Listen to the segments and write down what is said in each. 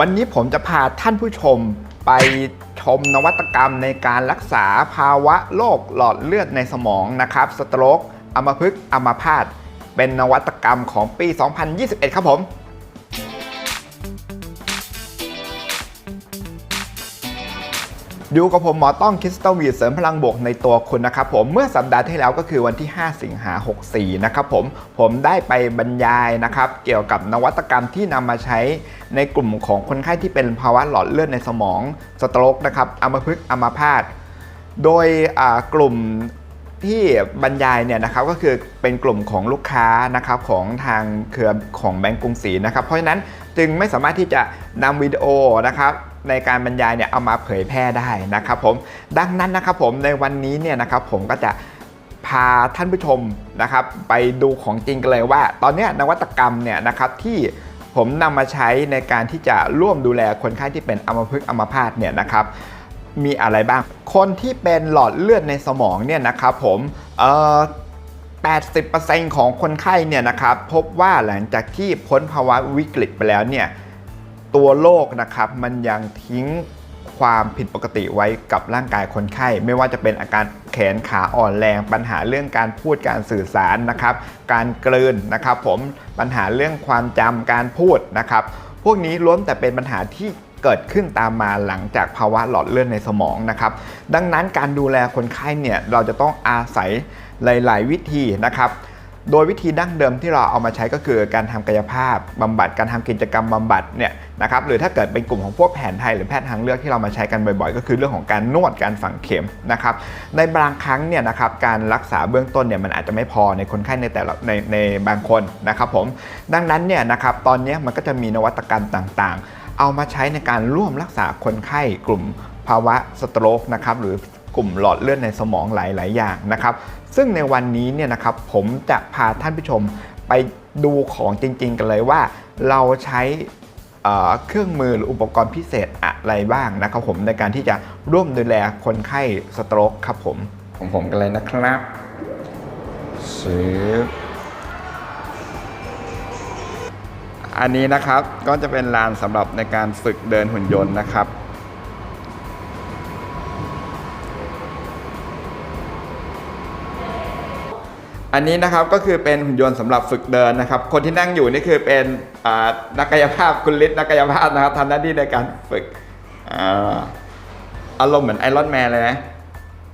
วันนี้ผมจะพาท่านผู้ชมไปชมนวัตกรรมในการรักษาภาวะโรคหลอดเลือดในสมองนะครับ สโตรกอัมพฤกษ์อัมพาตเป็นนวัตกรรมของปี 2021 ครับผม อยู่กับผมหมอต้องคริสตัลวีดเสริมพลังบวกในตัวคุณนะครับผมเมื่อสัปดาห์ที่แล้วก็คือวันที่ 5 สิงหา 64 นะครับผมผมได้ไปบรรยายนะครับเกี่ยวกับนวัตกรรมที่นำมาใช้ในกลุ่มของคนไข้ที่เป็นภาวะหลอดเลือดในสมองสโตรกนะครับอัมพฤกษ์อัมพาตโดยกลุ่มที่บรรยายเนี่ยนะครับก็คือเป็นกลุ่มของลูกค้านะครับของทางเครือของแบงก์กรุงศรีนะครับเพราะฉะนั้นจึงไม่สามารถที่จะนำวิดีโอนะครับ ในการบรรยายเนี่ยเอามาเผยแพร่ได้นะครับผมดังนั้นนะครับผมในวันนี้เนี่ยนะครับผมก็จะพาท่านผู้ชมนะครับไปดูของจริงกันเลยว่า ตอนนี้นวัตกรรมเนี่ยนะครับที่ผมนำมาใช้ในการที่จะร่วมดูแลคนไข้ที่เป็นอัมพฤกษ์อัมพาตเนี่ยนะครับมีอะไรบ้าง คนที่เป็นหลอดเลือดในสมองเนี่ยนะครับผมเอ่อ80%ของคนไข้เนี่ยนะครับพบว่าหลังจากที่พ้นภาวะวิกฤตไปแล้วเนี่ย ตัวโรคนะครับมันยังทิ้งความผิดปกติไว้กับร่างกายคนไข้ ไม่ว่าจะเป็นอาการแขนขาอ่อนแรง ปัญหาเรื่องการพูดการสื่อสารนะครับ การกลืนนะครับผมปัญหาเรื่องความจำการพูดนะครับ พวกนี้ล้วนแต่เป็นปัญหาที่เกิดขึ้นตามมาหลังจากภาวะหลอดเลือดในสมองนะครับ ดังนั้นการดูแลคนไข้เนี่ยเราจะต้องอาศัยหลาย ๆ วิธีนะครับ โดยวิธีดั้งเดิมที่เราเอามาใช้ก็คือการทำกายภาพบำบัดการทำกิจกรรมบำบัดเนี่ยนะครับหรือถ้าเกิดเป็นกลุ่มของพวกแผนไทยหรือแพทย์ทางเลือกที่เรามาใช้กันบ่อยๆ ก็คือเรื่องของการนวดการฝังเข็มนะครับในบางครั้งเนี่ยนะครับการรักษาเบื้องต้นเนี่ยมันอาจจะไม่พอในคนไข้ในแต่ละในในบางคนนะครับผมดังนั้นเนี่ยนะครับตอนนี้มันก็จะมีนวัตกรรมต่างๆ เอามาใช้ในการร่วมรักษาคนไข้กลุ่มภาวะสโตรกนะครับหรือ กลุ่มหลอดเลือดในสมองหลาย ๆ อย่างนะครับ ซึ่งในวันนี้เนี่ยนะครับผมจะพาท่านผู้ชมไปดูของจริง ๆ กันเลยว่า เราใช้เครื่องมือหรืออุปกรณ์พิเศษอะไรบ้างนะครับผมในการที่จะร่วมดูแลคนไข้สโตรกครับผมของผมกันเลยนะครับซื้ออันนี้นะครับก็จะเป็นลานสำหรับในการฝึกเดินหุ่นยนต์นะครับ อันนี้นะครับก็คือเป็นหุ่นยนต์สำหรับฝึกเดินนะครับ คนที่นั่งอยู่นี่คือเป็นอ่านักกายภาพคุณฤทธิ์นักกายภาพนะครับทำหน้าที่ในการฝึกอ่าอารมณ์เหมือนไอรอนแมนเลยนะ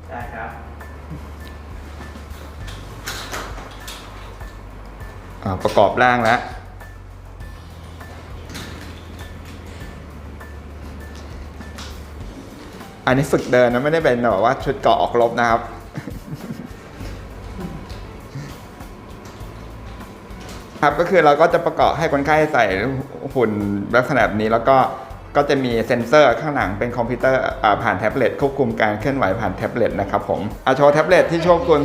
ใช่ครับอ่าประกอบร่างแล้วอันนี้ฝึกเดินนะไม่ได้เป็นแบบว่าชุดเกราะออกรบนะครับ ครับก็คือเราก็จะประกอบให้คนไข้ใส่หุ่นลักษณะแบบนี้แล้วก็ก็จะมีเซ็นเซอร์ข้างหลังเป็นคอมพิวเตอร์ผ่านแท็บเล็ตควบคุมการเคลื่อนไหวผ่านแท็บเล็ตนะครับผมอาโชว์แท็บเล็ตที่โชว์คุณ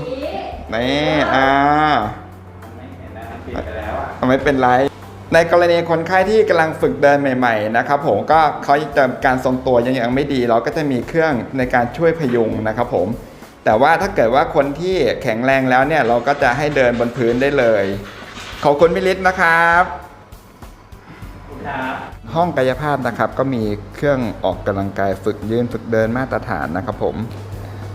นี่อ่าไม่เห็นนะครับปิดไปแล้วอะไม่เป็นไร ในกรณีคนไข้ที่กำลังฝึกเดินใหม่ ๆ นะครับผมก็เขาจะการทรงตัวยังยังไม่ดี เราก็จะมีเครื่องในการช่วยพยุงนะครับผมแต่ว่าถ้าเกิดว่าคนที่แข็งแรงแล้วเนี่ยเราก็จะให้เดินบนพื้นได้เลย ขอบคุณมิลิศนะครับครับห้องกายภาพนะครับก็มีเครื่องออกกำลังกายฝึกยืนฝึกเดินมาตรฐานนะครับผม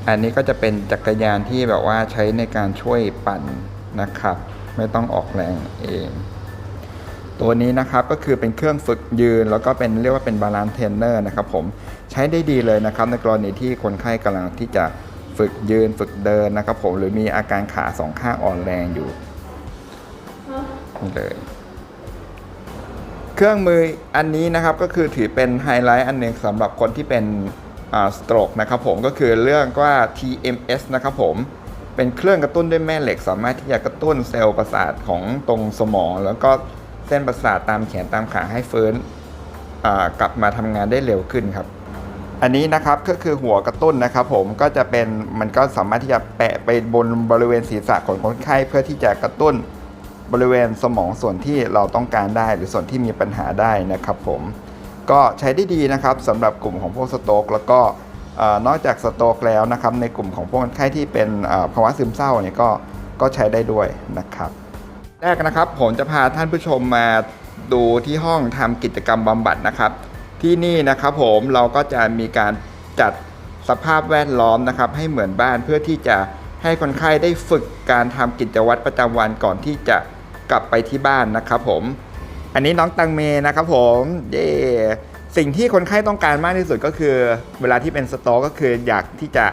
อันนี้ก็จะเป็นจักรยานที่แบบว่าใช้ในการช่วยปั่นนะครับ ไม่ต้องออกแรงเอง ตัวนี้นะครับก็คือเป็นเครื่องฝึกยืน แล้วก็เป็นเรียกว่าเป็นบาลานซ์เทรนเนอร์นะครับผมใช้ได้ดีเลยนะครับ ในกรณีที่คนไข้กำลังที่จะฝึกยืนฝึกเดินนะครับผมหรือมีอาการขาสองข้างอ่อนแรงอยู่ นี่เลย เครื่องมืออันนี้นะครับก็คือถือเป็นไฮไลท์อันหนึ่งสำหรับคนที่เป็นสโตรกนะครับผมก็คือเรื่องว่า TMS นะครับผมเป็นเครื่องกระตุ้นด้วยแม่เหล็ก สามารถที่จะกระตุ้นเซลล์ประสาทของตรงสมอง แล้วก็เส้นประสาทตามแขนตามขาให้ฟื้นกลับมาทำงานได้เร็วขึ้นครับ อันนี้นะครับก็คือหัวกระตุ้นนะครับ ผมก็จะเป็นมันก็สามารถที่จะแปะไปบนบริเวณศีรษะของคนไข้เพื่อที่จะกระตุ้น บริเวณสมองส่วนที่เราต้องการได้หรือส่วนที่มีปัญหาได้นะครับผมก็ใช้ได้ดีนะครับสำหรับกลุ่มของพวกสโตกแล้วก็นอกจากสโตกแล้วนะครับในกลุ่มของพวกคนไข้ที่เป็นภาวะซึมเศร้าเนี่ยก็ก็ใช้ได้ด้วยนะครับ แรกนะครับผมจะพาท่านผู้ชมมาดูที่ห้องทำกิจกรรมบำบัดนะครับ ที่นี่นะครับผมเราก็จะมีการจัดสภาพแวดล้อมนะครับ ให้เหมือนบ้านเพื่อที่จะให้คนไข้ได้ฝึกการทำกิจวัตรประจำวันก่อนที่จะ กลับไปที่บ้านนะครับผม อันนี้น้องตังเมนะครับผมเย่สิ่งที่คนไข้ต้องการมากที่สุดก็คือ เวลาที่เป็นสโตรกก็คืออยากที่จะ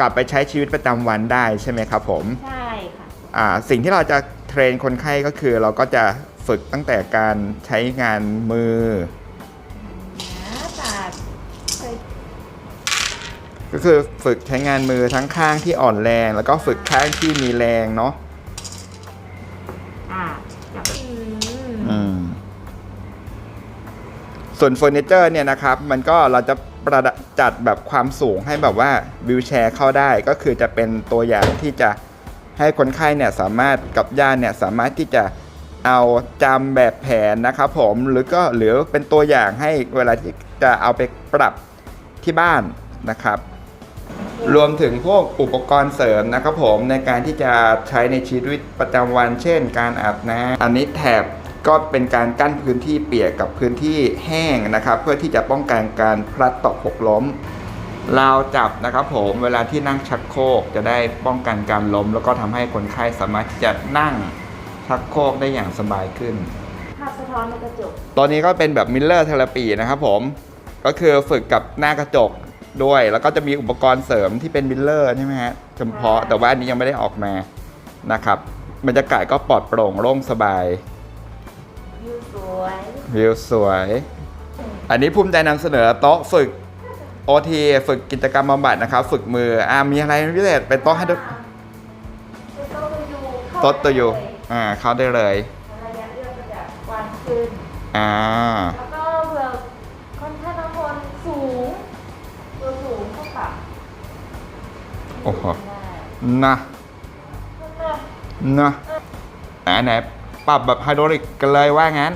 กลับไปใช้ชีวิตประจำวันได้ใช่ไหมครับผม ใช่ค่ะอ่าสิ่งที่เราจะเทรนคนไข้ก็คือเราก็จะฝึกตั้งแต่การใช้งานมือนะแต่เคยก็คือฝึกใช้งานมือทั้งข้างที่อ่อนแรง แล้วก็ฝึกข้างที่มีแรงเนาะ ส่วนเฟอร์นิเจอร์เนี่ยนะครับมันก็เราจะประจัดแบบความสูงให้แบบว่าวิวแชร์เข้าได้ก็คือจะเป็นตัวอย่างที่จะให้คนไข้เนี่ยสามารถกับญาติเนี่ยสามารถที่จะเอาจำแบบแผนนะครับผมหรือก็หรือเป็นตัวอย่างให้เวลาที่จะเอาไปปรับที่บ้านนะครับ รวมถึงพวกอุปกรณ์เสริมนะครับผมในการที่จะใช้ในชีวิตประจำวัน เช่น การอาบน้ำอันนี้แถบ ก็เป็นการกั้นพื้นที่เปียกกับพื้นที่แห้งนะครับ เพื่อที่จะป้องกันการพลัดตกหกล้มราวจับนะครับผมเวลาที่นั่งชักโครกจะได้ป้องกันการล้ม แล้วก็ทำให้คนไข้สามารถที่จะนั่งชักโครกได้อย่างสบายขึ้นภาพสะท้อนในกระจกตอนนี้ก็เป็นแบบมิลเลอร์เทเลปีนะครับผมก็คือฝึกกับหน้ากระจกด้วย แล้วก็จะมีอุปกรณ์เสริมที่เป็นมิลเลอร์ใช่ไหมฮะเฉพาะแต่ว่าอันนี้ยังไม่ได้ออกมานะครับบรรยากาศก็ปลอดโปร่งโล่งสบายวิวส วยวิวสวย อันนี้ภูมิใจนำเสนอโต๊ะฝึก OT ฝึกกิจกรรมบำบัดนะครับ ฝึกมืออ่ามีอะไรพิเศษเป็นโต๊ะให้ดูเป็นโต๊ะตัวยูเข้าโต๊ะตัวอยู่ได้เลอ่าเข้าได้เลยระยะเอื้อมก็จะกว้างขึ้นอ่าแล้วก็เผื่อคนท่านบางคนสูงตัวสูงก็ปรับโอ้โหได้นะได้นะอ่าไหนปรับแบบไฮดรอลิกกันเลยว่างั้น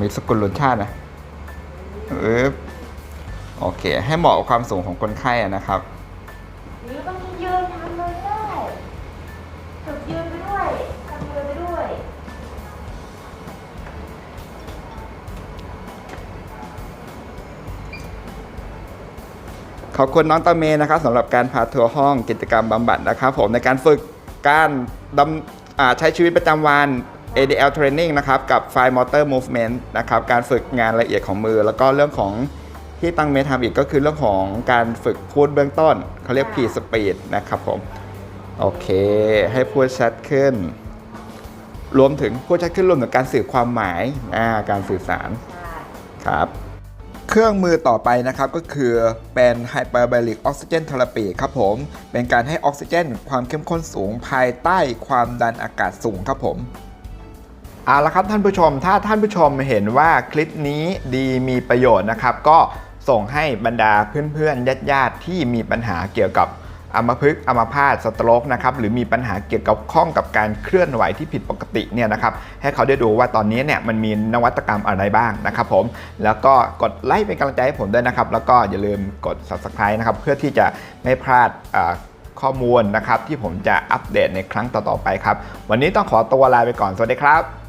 มีสกุลรสชาตินะเออโอเค ให้เหมาะกับความสูงของคนไข้อะนะครับ หรือต้องยืนทำเลยได้ฝึกยืนไปด้วยทำยืนไปด้วย ขอบคุณน้องตาเมนะครับสำหรับการพาทัวร์ห้องกิจกรรมบำบัดนะครับ ผมในการฝึกการดำอ่าใช้ชีวิตประจำวัน ADL Training นะครับกับ Fine Motor Movement นะครับการฝึกงานละเอียดของมือ แล้วก็เรื่องของที่ตั้งเมทำอีกก็คือเรื่องของการฝึกพูดเบื้องต้นเขาเรียก P Speed นะครับผมโอเค ให้พูดชัดขึ้น รวมถึงพูดชัดขึ้นรวมถึงการสื่อความหมายอ่าการสื่อสารใช่ครับเครื่องมือต่อไปนะครับก็คือเป็น Hyperbaric Oxygen Therapy ครับผม เป็นการให้ออกซิเจน ความเข้มข้นสูงภายใต้ความดันอากาศสูงครับผม เอาละครับท่านผู้ชม ถ้าท่านผู้ชมเห็นว่าคลิปนี้ดีมีประโยชน์นะครับ ก็ส่งให้บรรดาเพื่อนๆญาติๆที่มีปัญหาเกี่ยวกับอัมพฤกษ์อัมพาตสตรกนะครับหรือมีปัญหาเกี่ยวกับข้องกับการเคลื่อนไหวที่ผิดปกติเนี่ยนะครับให้เขาได้ดูว่าตอนนี้เนี่ยมันมีนวัตกรรมอะไรบ้างนะครับผมแล้วก็กดไลค์เป็นกำลังใจให้ผมด้วยนะครับ แล้วก็อย่าลืมกด subscribe นะครับเพื่อที่จะไม่พลาดข้อมูลนะครับที่ผมจะอัปเดตในครั้งต่อๆไปครับ วันนี้ต้องขอตัวลาไปก่อนสวัสดีครับ